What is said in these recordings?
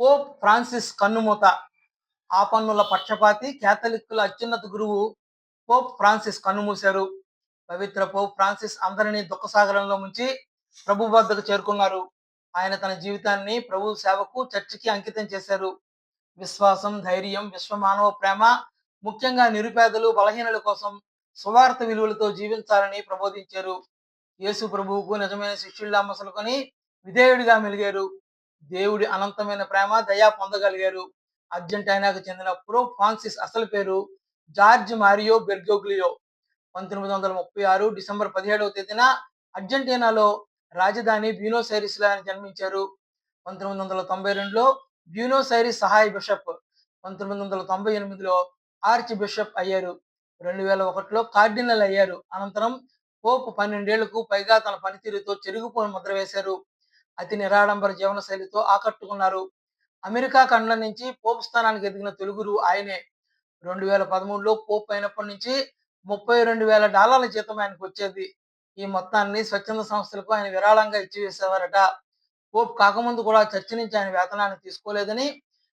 Pope Francis కన్నుమూత ఆపన్నుల పక్షపాతి క్యాథలిక్కుల అత్యున్నత గురువు పోప్ ఫ్రాన్సిస్ కన్నుమూశారు. పవిత్ర పోప్ ఫ్రాన్సిస్ అందరినీ దుఃఖసాగరంలో ముంచి ప్రభు వద్దకు చేరుకున్నారు. ఆయన తన జీవితాన్ని ప్రభు సేవకు చర్చికి అంకితం చేశారు. విశ్వాసం ధైర్యం విశ్వమానవ ప్రేమ ముఖ్యంగా నిరుపేదలు బలహీనల కోసం సువార్త విలువలతో జీవించాలని ప్రబోధించారు. యేసు ప్రభువుకు నిజమైన శిష్యుల్లా మొసలుకొని విధేయుడిగా మెలిగారు. దేవుడి అనంతమైన ప్రేమ దయా పొందగలిగారు. అర్జెంటీనాకు చెందిన ప్రో ఫ్రాన్సిస్ అసలు పేరు జార్జ్ మారియో బెర్గోగ్లియో. పంతొమ్మిది వందల ముప్పై ఆరు డిసెంబర్ పదిహేడవ తేదీన అర్జెంటీనాలో రాజధాని బ్యూనోస్ ఐరిస్ ఆయన జన్మించారు. పంతొమ్మిది వందల తొంభై రెండులో బ్యూనోస్ ఐరిస్ సహాయ బిషప్. పంతొమ్మిది వందల తొంభై ఎనిమిదిలో ఆర్చ్ బిషప్ అయ్యారు. రెండు వేల ఒకటిలో కార్డినల్ అయ్యారు. అనంతరం పోప్ పన్నెండేళ్ళకు పైగా తన పనితీరుతో చెరుగుపోని ముద్ర వేశారు. అతి నిరాడంబర జీవన శైలితో ఆకట్టుకున్నారు. అమెరికా ఖండం నుంచి పోప్ స్థానానికి ఎదిగిన తెలుగురు ఆయనే. రెండు వేల పదమూడులో పోప్ అయినప్పటి నుంచి ముప్పై రెండు వేల డాలర్ల జీతం ఆయనకు వచ్చేది. ఈ మొత్తాన్ని స్వచ్ఛంద సంస్థలకు ఆయన విరాళంగా ఇచ్చివేసేవారట. పోప్ కాకముందు కూడా చర్చి నుంచి ఆయన వేతనాన్ని తీసుకోలేదని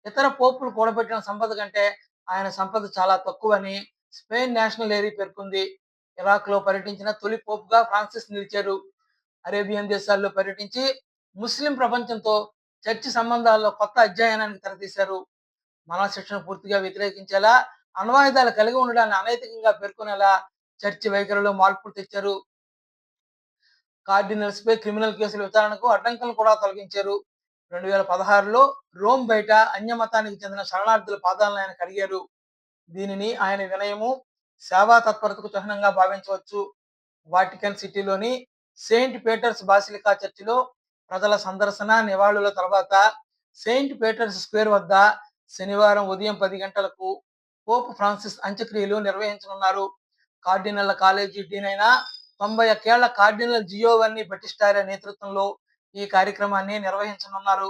ఇతర పోపులు కూడబెట్టిన సంపద కంటే ఆయన సంపద చాలా తక్కువని స్పెయిన్ నేషనల్ ఏరీ పేర్కొంది. ఇరాక్లో పర్యటించిన తొలి పోపుగా ఫ్రాన్సిస్ నిలిచారు. అరేబియన్ దేశాల్లో పర్యటించి ముస్లిం ప్రపంచంతో చర్చి సంబంధాల్లో కొత్త అధ్యయనానికి తెరతీశారు. మన శిక్షణ పూర్తిగా వ్యతిరేకించేలా అణ్వాయుధాలు కలిగి ఉండడాన్ని అనైతికంగా పేర్కొనేలా చర్చి వైఖరిలో మార్పులు తెచ్చారు. కార్డినల్స్ పై క్రిమినల్ కేసుల విచారణకు అడ్డంకులను కూడా తొలగించారు. రెండు వేల పదహారులో రోమ్ బయట అన్యమతానికి చెందిన శరణార్థుల పాదాలను ఆయన కడిగారు. దీనిని ఆయన వినయము సేవా తత్పరతకు చిహ్నంగా భావించవచ్చు. వాటికన్ సిటీలోని సెయింట్ పీటర్స్ బాసిలికా చర్చిలో ప్రజల సందర్శన నివాళుల తర్వాత సెయింట్ పీటర్స్ స్క్వేర్ వద్ద శనివారం ఉదయం పది గంటలకు పోప్ ఫ్రాన్సిస్ అంత్యక్రియలు నిర్వహించనున్నారు. కార్డినల్ల కాలేజీ డీన్ అయిన తొంభై ఒక్కేళ్ళ కార్డినల్ జియోవన్ని బటిస్టారా నేతృత్వంలో ఈ కార్యక్రమాన్ని నిర్వహించనున్నారు.